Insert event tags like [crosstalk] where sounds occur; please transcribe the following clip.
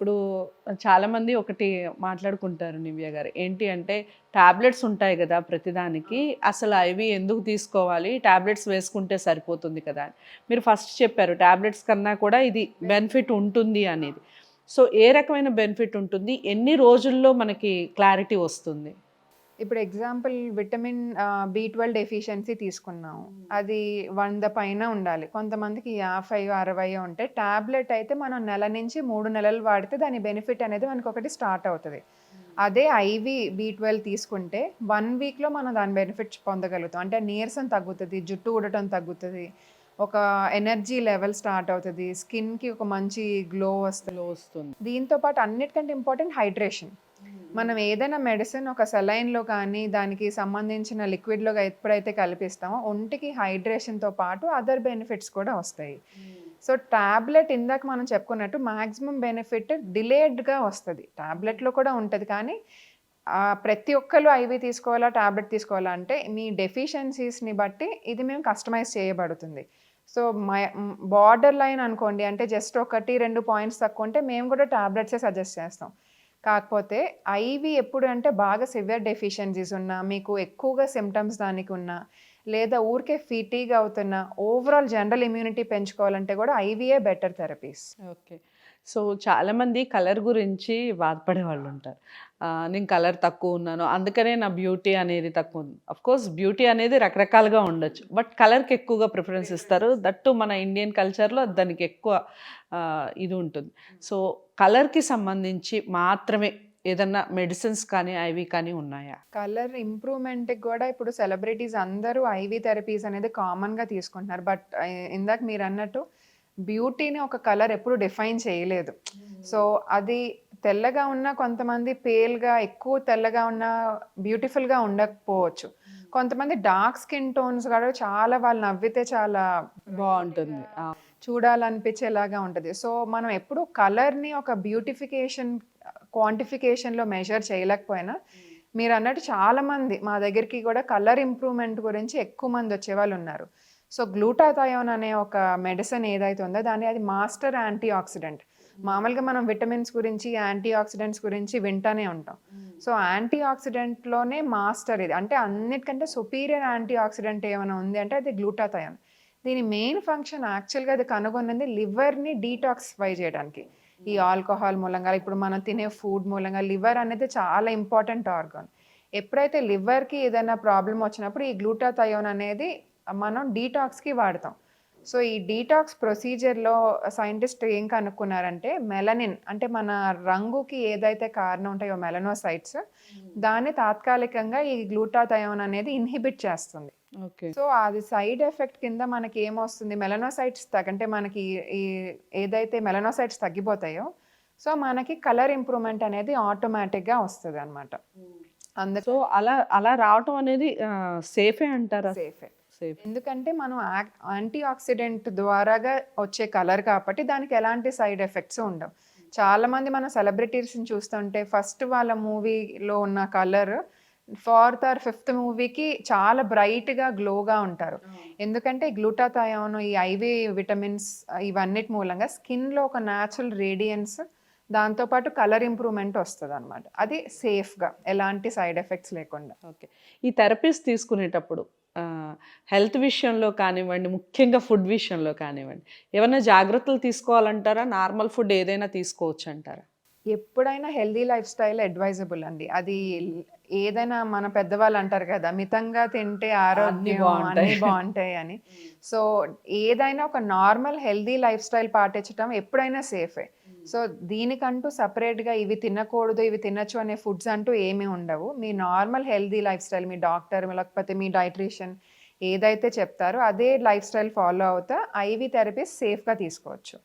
ఇప్పుడు చాలామంది ఒకటి మాట్లాడుకుంటారు నివ్య గారు. ఏంటి అంటే ట్యాబ్లెట్స్ ఉంటాయి కదా ప్రతిదానికి అసలు అవి ఎందుకు తీసుకోవాలి? టాబ్లెట్స్ వేసుకుంటే సరిపోతుంది కదా అని. మీరు ఫస్ట్ చెప్పారు ట్యాబ్లెట్స్ కన్నా కూడా ఇది బెనిఫిట్ ఉంటుంది అనేది. సో ఏ రకమైన బెనిఫిట్ ఉంటుంది? ఎన్ని రోజుల్లో మనకి క్లారిటీ వస్తుంది? ఇప్పుడు example vitamin B twelve deficiency తీసుకున్నాము. అది వంద పైన ఉండాలి. కొంతమందికి యాభై అరవై ఉంటే టాబ్లెట్ అయితే మనం నెల నుంచి మూడు నెలలు వాడితే దాని బెనిఫిట్ అనేది మనకు ఒకటి స్టార్ట్ అవుతుంది. అదే ఐవి బి ట్వెల్వ్ తీసుకుంటే వన్ వీక్లో మనం దాని బెనిఫిట్స్ పొందగలుగుతాం. అంటే నీరసం తగ్గుతుంది జుట్టు ఊడటం తగ్గుతుంది ఒక ఎనర్జీ లెవెల్ స్టార్ట్ అవుతుంది స్కిన్కి ఒక మంచి గ్లో వస్తుంది. వస్తుంది. దీంతో పాటు అన్నిటికంటే ఇంపార్టెంట్ హైడ్రేషన్. మనం ఏదైనా మెడిసిన్ ఒక సెలైన్లో కానీ దానికి సంబంధించిన లిక్విడ్లో ఎప్పుడైతే కల్పిస్తామో ఒంటికి హైడ్రేషన్తో పాటు అదర్ బెనిఫిట్స్ కూడా వస్తాయి. సో ట్యాబ్లెట్ ఇందాక మనం చెప్పుకున్నట్టు మ్యాక్సిమం బెనిఫిట్ డిలేడ్గా వస్తుంది. ట్యాబ్లెట్లో కూడా ఉంటుంది కానీ ప్రతి ఒక్కరు ఐవి తీసుకోవాలా ట్యాబ్లెట్ తీసుకోవాలా అంటే మీ డెఫిషియన్సీస్ని బట్టి ఇది మేము కస్టమైజ్ చేయబడుతుంది. సో బార్డర్ లైన్ అనుకోండి అంటే జస్ట్ ఒకటి రెండు పాయింట్స్ తక్కువ ఉంటే మేము కూడా ట్యాబ్లెట్సే సజెస్ట్ చేస్తాం. కాకపోతే ఐవి ఎప్పుడు అంటే బాగా సివియర్ డెఫిషియన్సీస్ ఉన్నా మీకు ఎక్కువగా సిమ్టమ్స్ దానికి ఉన్నా లేదా ఊరికే ఫిటీగా అవుతున్నా ఓవరాల్ జనరల్ ఇమ్యూనిటీ పెంచుకోవాలంటే కూడా ఐవీఏ బెటర్ థెరపీస్ ఓకే. సో చాలామంది కలర్ గురించి బాధపడే వాళ్ళు ఉంటారు నేను కలర్ తక్కువ ఉన్నాను అందుకనే నా బ్యూటీ అనేది తక్కువ ఉంది. కోర్స్ బ్యూటీ అనేది రకరకాలుగా ఉండొచ్చు బట్ కలర్కి ఎక్కువగా ప్రిఫరెన్స్ ఇస్తారు. దట్టు మన ఇండియన్ కల్చర్లో దానికి ఎక్కువ ఇది ఉంటుంది. సో కలర్కి సంబంధించి మాత్రమే ఏదన్నా మెడిసిన్స్ కానీ ఐవి కానీ ఉన్నాయా? కలర్ ఇంప్రూవ్మెంట్కి కూడా ఇప్పుడు సెలబ్రిటీస్ అందరూ ఐవీ థెరపీస్ అనేది కామన్గా తీసుకుంటున్నారు. బట్ ఇందాక మీరు అన్నట్టు బ్యూటీని ఒక కలర్ ఎప్పుడు డిఫైన్ చేయలేదు. సో అది తెల్లగా ఉన్న కొంతమంది పేల్గా ఎక్కువ తెల్లగా ఉన్న బ్యూటిఫుల్గా ఉండకపోవచ్చు. కొంతమంది డార్క్ స్కిన్ టోన్స్ కూడా చాలా వాళ్ళు నవ్వితే చాలా బాగుంటుంది. చూడాలనిపించేలాగా ఉంటుంది. సో మనం ఎప్పుడు కలర్ని ఒక బ్యూటిఫికేషన్ క్వాంటిఫికేషన్లో మెజర్ చేయలేకపోయినా మీరు అన్నట్టు చాలా మంది మా దగ్గరికి కూడా కలర్ ఇంప్రూవ్మెంట్ గురించి ఎక్కువ మంది వచ్చేవాళ్ళు ఉన్నారు. సో గ్లూటాథయోన్ అనే ఒక మెడిసిన్ ఏదైతే ఉందో దాని అది మాస్టర్ యాంటీ ఆక్సిడెంట్ మామూలుగా మనం విటమిన్స్ గురించి యాంటీ ఆక్సిడెంట్స్ గురించి వింటానే ఉంటాం. సో యాంటీ ఆక్సిడెంట్లోనే మాస్టర్ ఇది. అంటే అన్నిటికంటే సుపీరియర్ యాంటీ ఆక్సిడెంట్ ఏమైనా ఉంది అంటే అది గ్లూటాథయోన్. దీని మెయిన్ ఫంక్షన్ యాక్చువల్గా అది కనుగొన్నది లివర్ని డీటాక్సిఫై చేయడానికి. ఈ ఆల్కహాల్ మూలంగా ఇప్పుడు మనం తినే ఫుడ్ మూలంగా లివర్ అనేది చాలా ఇంపార్టెంట్ ఆర్గాన్. ఎప్పుడైతే లివర్కి ఏదైనా ప్రాబ్లం వచ్చినప్పుడు ఈ గ్లూటాథయోన్ అనేది మనం డీటాక్స్కి వాడతాం. సో ఈ డీటాక్స్ ప్రొసీజర్లో సైంటిస్ట్ ఏం కనుక్కున్నారంటే మెలనిన్ అంటే మన రంగుకి ఏదైతే కారణం ఉంటాయో మెలనోసైట్స్ దాన్ని తాత్కాలికంగా ఈ గ్లూటాథయోన్ అనేది ఇన్హిబిట్ చేస్తుంది. ఓకే సో అది సైడ్ ఎఫెక్ట్ కింద మనకి ఏమొస్తుంది? మెలనోసైట్స్ తగ్గంటే మనకి ఈ ఏదైతే మెలనోసైట్స్ తగ్గిపోతాయో సో మనకి కలర్ ఇంప్రూవ్మెంట్ అనేది ఆటోమేటిక్గా వస్తుంది అనమాట అందుకు సో అలా అలా రావటం అనేది సేఫే అంటారా? సేఫే సేఫ్ ఎందుకంటే మనం యాంటీ ఆక్సిడెంట్ ద్వారాగా వచ్చే కలర్ కాబట్టి దానికి ఎలాంటి సైడ్ ఎఫెక్ట్స్ ఉండవు. చాలా మంది మన సెలబ్రిటీస్ని చూస్తుంటే ఫస్ట్ వాళ్ళ మూవీలో ఉన్న కలర్ ఫోర్త్ ఆర్ ఫిఫ్త్ మూవీకి చాలా బ్రైట్గా గ్లోగా ఉంటారు. ఎందుకంటే గ్లూటాథయోన్ ఈ ఐవి విటమిన్స్ ఇవన్నిటి మూలంగా స్కిన్లో ఒక న్యాచురల్ రేడియన్స్ దాంతోపాటు కలర్ ఇంప్రూవ్మెంట్ వస్తుంది అనమాట అది సేఫ్గా ఎలాంటి సైడ్ ఎఫెక్ట్స్ లేకుండా. ఓకే. ఈ థెరపీస్ తీసుకునేటప్పుడు హెల్త్ విషయంలో కానివ్వండి ముఖ్యంగా ఫుడ్ విషయంలో కానివ్వండి ఏమైనా జాగ్రత్తలు తీసుకోవాలంటారా? నార్మల్ ఫుడ్ ఏదైనా తీసుకోవచ్చు అంటారా ఎప్పుడైనా హెల్దీ లైఫ్ స్టైల్ అడ్వైజబుల్ అండి. అది ఏదైనా మన పెద్దవాళ్ళు అంటారు కదా మితంగా తింటే ఆరోగ్యం బాగుంటాయి. అన్ని బాగుంటాయి అని. [laughs] సో ఏదైనా ఒక నార్మల్ హెల్దీ లైఫ్ స్టైల్ పాటించడం ఎప్పుడైనా సేఫే. సో దీనికంటూ సపరేట్గా ఇవి తినకూడదు ఇవి తినచ్చు అనే ఫుడ్స్ అంటూ ఏమీ ఉండవు. మీ నార్మల్ హెల్దీ లైఫ్ స్టైల్ మీ డాక్టర్ లేకపోతే మీ డైట్రిషియన్ ఏదైతే చెప్తారో అదే లైఫ్ స్టైల్ ఫాలో అవుతా ఐవి థెరపీస్ సేఫ్గా తీసుకోవచ్చు.